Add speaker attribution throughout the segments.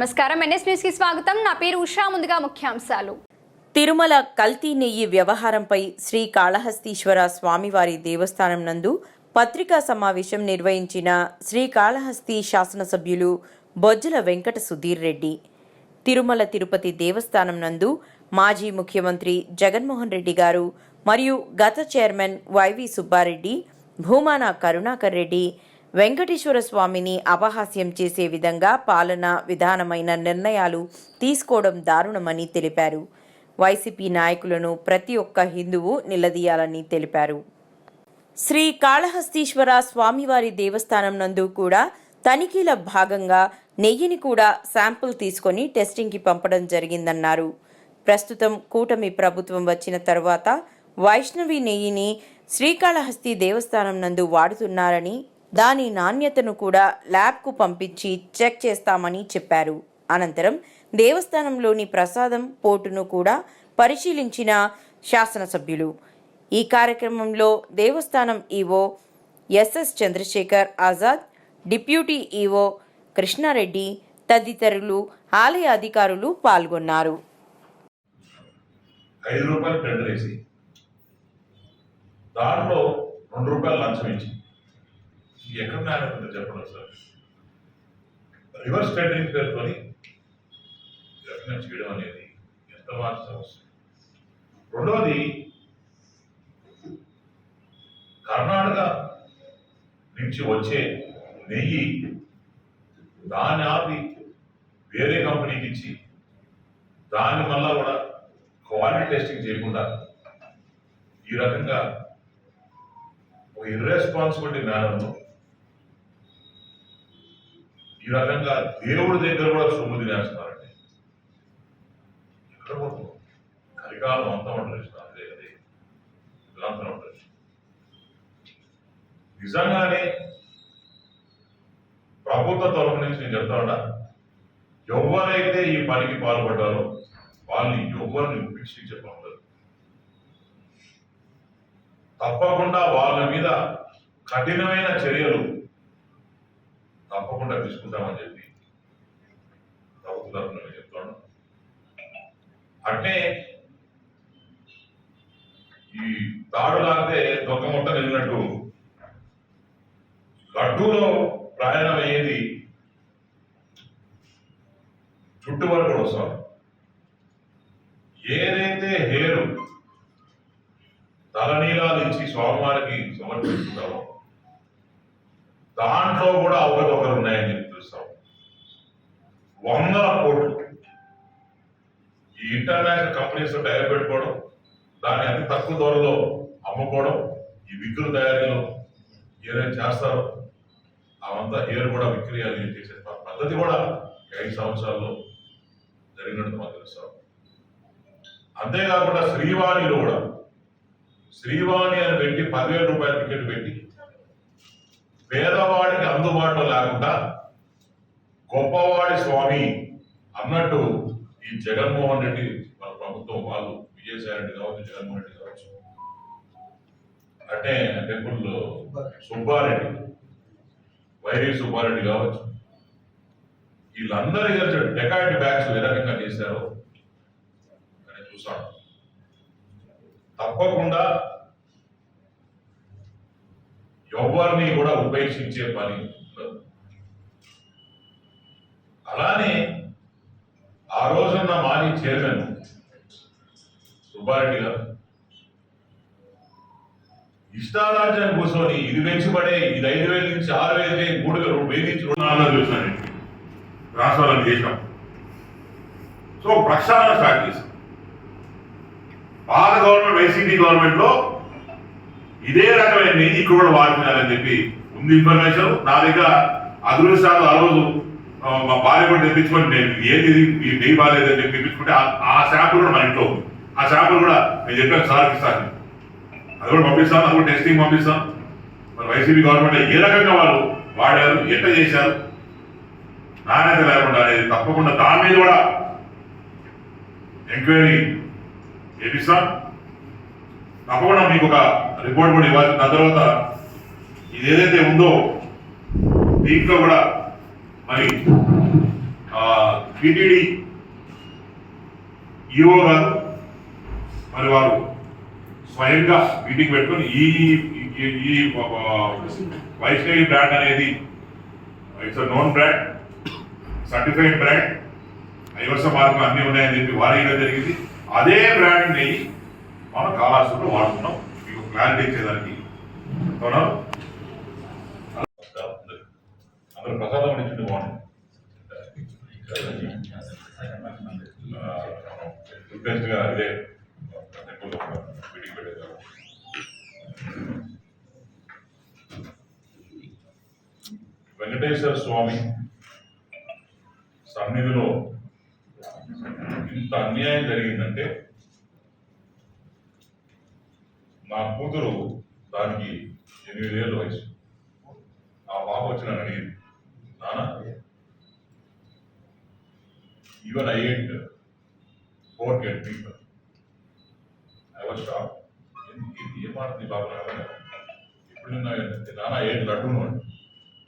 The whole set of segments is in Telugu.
Speaker 1: నమస్కారం. ఎన్ఎస్ న్యూస్కి స్వాగతం. నా పేరు ఉషా. ముందుగా ముఖ్యాంశాలు.
Speaker 2: తిరుమల కల్తీ నెయ్యి వ్యవహారంపై శ్రీ కాళహస్తీశ్వర స్వామివారి దేవస్థానం నందు పత్రికా సమావేశం నిర్వహించిన శ్రీ కాళహస్తి శాసనసభ్యులు బొజ్జల వెంకట సుధీర్ రెడ్డి. తిరుమల తిరుపతి దేవస్థానం నందు మాజీ ముఖ్యమంత్రి జగన్మోహన్ రెడ్డి గారు మరియు గత చైర్మన్ వైవి సుబ్బారెడ్డి భూమాన కరుణాకర్ రెడ్డి వెంకటేశ్వర స్వామిని అపహాస్యం చేసే విధంగా పాలన విధానమైన నిర్ణయాలు తీసుకోవడం దారుణమని తెలిపారు. వైసీపీ నాయకులను ప్రతి ఒక్క హిందువు నిలదీయాలని తెలిపారు. శ్రీ కాళహస్తీశ్వర స్వామివారి దేవస్థానం నందు కూడా తనిఖీల భాగంగా నెయ్యిని కూడా శాంపుల్ తీసుకొని టెస్టింగ్కి పంపడం జరిగిందన్నారు. ప్రస్తుతం కూటమి ప్రభుత్వం వచ్చిన తర్వాత వైష్ణవి నెయ్యిని శ్రీకాళహస్తి దేవస్థానం నందు వాడుతున్నారని దాని నాణ్యతను కూడా ల్యాబ్కు పంపించి చెక్ చేస్తామని చెప్పారు. అనంతరం దేవస్థానంలోని ప్రసాదం పోటును కూడా పరిశీలించిన శాసనసభ్యులు. ఈ కార్యక్రమంలో దేవస్థానం EO SS Chandrasekhar Azad deputy EO Krishnareddy తదితరులు ఆలయ అధికారులు పాల్గొన్నారు.
Speaker 3: ఐదు రూపాయలు టెండర్ వేసి దాంట్లో రెండు రూపాయలు లంచం ఇచ్చి ఎక్కడ న్యాయం ఉందో సార్ రివర్స్ టెండరింగ్ పేరుతోని ఈ చేయడం అనేది ఎంత మాత్రం సమస్య రెండవది కర్ణాటక నుంచి వచ్చే నెయ్యి దాన్ని ఆపి వేరే కంపెనీకి ఇచ్చి దాని వల్ల కూడా క్వాలిటీ టెస్టింగ్ చేయకుండా ఈ రకంగా ఒక ఇర్రెస్పాన్సిబిలిటీ మేనర్లో రకంగా దేవుడి దగ్గర కూడా సొమ్ము తినేస్తున్నారండి ఎక్కడ పోతుంది కలికాలం అంతా ఉంటుంది అదే అదే. ఇదంతా నిజంగానే ప్రభుత్వ తరపు నుంచి నేను చెప్తా ఎవరైతే ఈ పనికి పాల్పడ్డారో వాళ్ళని ఎవరిని ఉపేక్షించే పనులు తప్పకుండా వాళ్ళ మీద కఠినమైన చర్యలు తప్పకుండా తీసుకుంటామని చెప్పి ప్రభుత్వ తరఫున నేను చెప్తాను. అంటే ఈ తాడు లాగితే దొంగ ముట్ట వెళ్ళినట్టు లడ్డూలో ప్రయాణం అయ్యేది చుట్టు వరకు కూడా వస్తాం ఏదైతే హేరు తలనీలాలు ఇచ్చి స్వామివారికి సమర్పిస్తున్నామో దాంట్లో కూడా అవకతవకలు ఉన్నాయని చెప్పి చూస్తాం. వందల కోట్లు. ఈ ఇంటర్నేషనల్ కంపెనీస్ తయారు పెట్టుకోవడం దాన్ని అతి తక్కువ ధరలో అమ్ముకోవడం ఈ విగ్గుల తయారీలో ఏదైనా చేస్తారో అవంతా ఏరు కూడా విక్రయాలు చేసే పద్ధతి కూడా ఐదు సంవత్సరాల్లో జరిగినట్టు మాకు తెలుస్తాం అంతేకాకుండా శ్రీవాణిలో కూడా శ్రీవాణి అని పెట్టి పదివేల రూపాయల టికెట్ పెట్టి పేదవాళ్ళు అందుబాటులో లేకుండా గొప్పవాడి స్వామి అన్నట్టు ఈ జగన్మోహన్ రెడ్డి వాళ్ళ ప్రభుత్వం వాళ్ళు విజయసాయి రెడ్డి కావచ్చు జగన్మోహన్ రెడ్డి కావచ్చు అంటే టెంపుల్ సుబ్బారెడ్డి వైరి సుబ్బారెడ్డి కావచ్చు వీళ్ళందరి కలిసి డెకాయిడ్ బ్యాగ్స్ ఏ రకంగా చేశారో అని చూసాం. తప్పకుండా ఎవరిని కూడా ఉపేక్షించే పని అలానే ఆ రోజున్న మాజీ చైర్మన్ సుబ్బారెడ్డి గారు ఇష్టారాజ్యం కూర్చొని ఇది పెంచబడే ఇది ఐదు వేల నుంచి ఆరు వేల చేయి మూడు వేలు వేల నుంచి రెండు నాలుగు చూసాను రాష్ట్రాలను చేసాం సో ప్రక్షాళన స్టార్ట్ చేశాం. పాత గవర్నమెంట్ వైసీపీ గవర్నమెంట్లో ఇదే రకమైన నెయ్యి ఇక్కడ కూడా వాడుతున్నారని చెప్పి. ఉంది ఇన్ఫర్మేషన్ నా దగ్గర అదృష్టాలు ఆ రోజు మా భార్య కూడా తెప్పించుకొని నేను ఏది ఈ నెయ్యి బాగాలేదని చెప్పి తెప్పించుకుంటే ఆ- శాంపుల్ కూడా మా ఇంట్లో ఉంది. ఆ శాంపుల్ కూడా నేను చెప్పాను సార్ ఇస్తాను అది కూడా పంపిస్తాను అది కూడా టెస్టింగ్ పంపిస్తాను. మరి వైసీపీ గవర్నమెంట్ ఏ రకంగా వాళ్ళు వాడారు ఎట్ట చేశారు నాణ్యత లేకుండా అనేది తప్పకుండా దాని మీద కూడా ఎంక్వైరీ చేపిస్తాం తప్పకుండా మీకు ఒక రిపోర్ట్ కూడా ఇవ్వాలి దాని తర్వాత ఇది ఏదైతే ఉందో దీంట్లో కూడా మరి టీటీడీ ఈఓ గారు మరి వారు స్వయంగా మీటింగ్ పెట్టుకొని ఈ ఈ- వైష్ణవి బ్రాండ్ అనేది it's known brand certified brand ఐవర్స మార్గం అన్నీ ఉన్నాయని చెప్పి వారేయడం జరిగింది. అదే బ్రాండ్ని మనం కాలాసులో వాడుతున్నాం మీకు క్లారిటీ ఇచ్చేదానికి. అవునా? అందరూ ప్రసాదం ఇచ్చింది బాగుంది మీటింగ్ వెంకటేశ్వర స్వామి సన్నిధిలో ఇంత అన్యాయం జరిగిందంటే నా కూతురు దానికి ఎనిమిదేళ్ళ వయసు. ఆ పాప వచ్చిన నన్ను అడిగింది నాన్న even I ate forget people I was shock ఏమాడుతుంది బాబు ఇప్పుడు నిన్న? నాన్న ఏడు లడ్డూను అంటే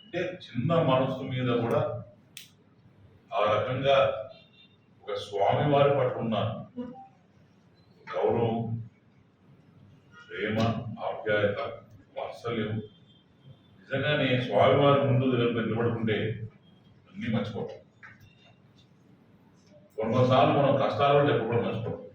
Speaker 3: అంటే చిన్న మనసు మీద కూడా ఆ రకంగా ఒక స్వామి వారి పట్ల ఉన్న గౌరవం ప్రేమ ఆప్యాయత వాత్సల్యం నిజంగానే స్వామివారి ముందు నిలబడుకుంటే అన్నీ మర్చిపోవటం కొన్నిసార్లు మనం కష్టాలు చెప్పకూడదు మర్చిపోవటం